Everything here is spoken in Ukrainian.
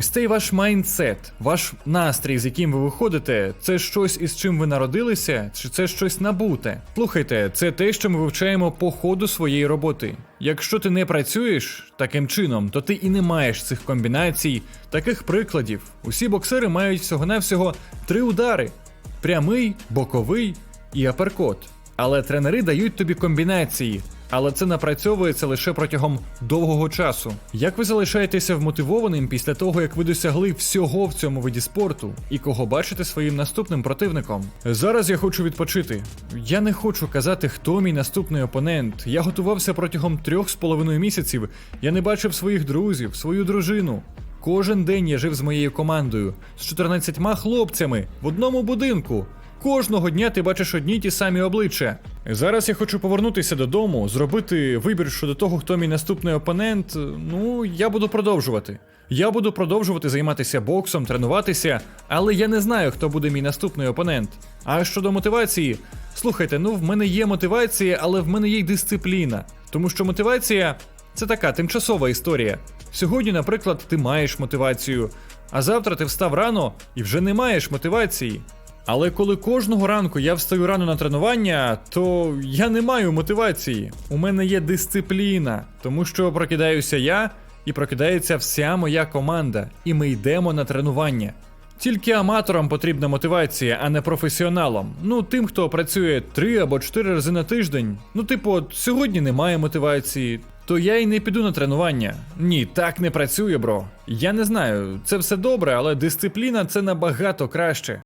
Ось цей ваш майндсет, ваш настрій, з яким ви виходите, це щось із чим ви народилися, чи це щось набуте? Слухайте, це те, що ми вивчаємо по ходу своєї роботи. Якщо ти не працюєш таким чином, то ти і не маєш цих комбінацій, таких прикладів. Усі боксери мають всього-навсього три удари: прямий, боковий і аперкот. Але тренери дають тобі комбінації, але це напрацьовується лише протягом довгого часу. Як ви залишаєтеся вмотивованим після того, як ви досягли всього в цьому виді спорту, і кого бачите своїм наступним противником? Зараз я хочу відпочити. Я не хочу казати, хто мій наступний опонент. Я готувався протягом трьох з половиною місяців. Я не бачив своїх друзів, свою дружину. Кожен день я жив з моєю командою, з 14 хлопцями в одному будинку. Кожного дня ти бачиш одні ті самі обличчя. Зараз я хочу повернутися додому, зробити вибір щодо того, хто мій наступний опонент. Ну, я буду продовжувати. Я буду продовжувати займатися боксом, тренуватися, але я не знаю, хто буде мій наступний опонент. А щодо мотивації, слухайте, ну в мене є мотивація, але в мене є й дисципліна. Тому що мотивація це така тимчасова історія. Сьогодні, наприклад, ти маєш мотивацію, а завтра ти встав рано і вже не маєш мотивації. Але коли кожного ранку я встаю рано на тренування, то я не маю мотивації. У мене є дисципліна, тому що прокидаюся я і прокидається вся моя команда, і ми йдемо на тренування. Тільки аматорам потрібна мотивація, а не професіоналам. Ну, тим, хто працює три або чотири рази на тиждень. Ну, типу, сьогодні немає мотивації, то я й не піду на тренування. Ні, так не працює, бро. Я не знаю, це все добре, але дисципліна це набагато краще.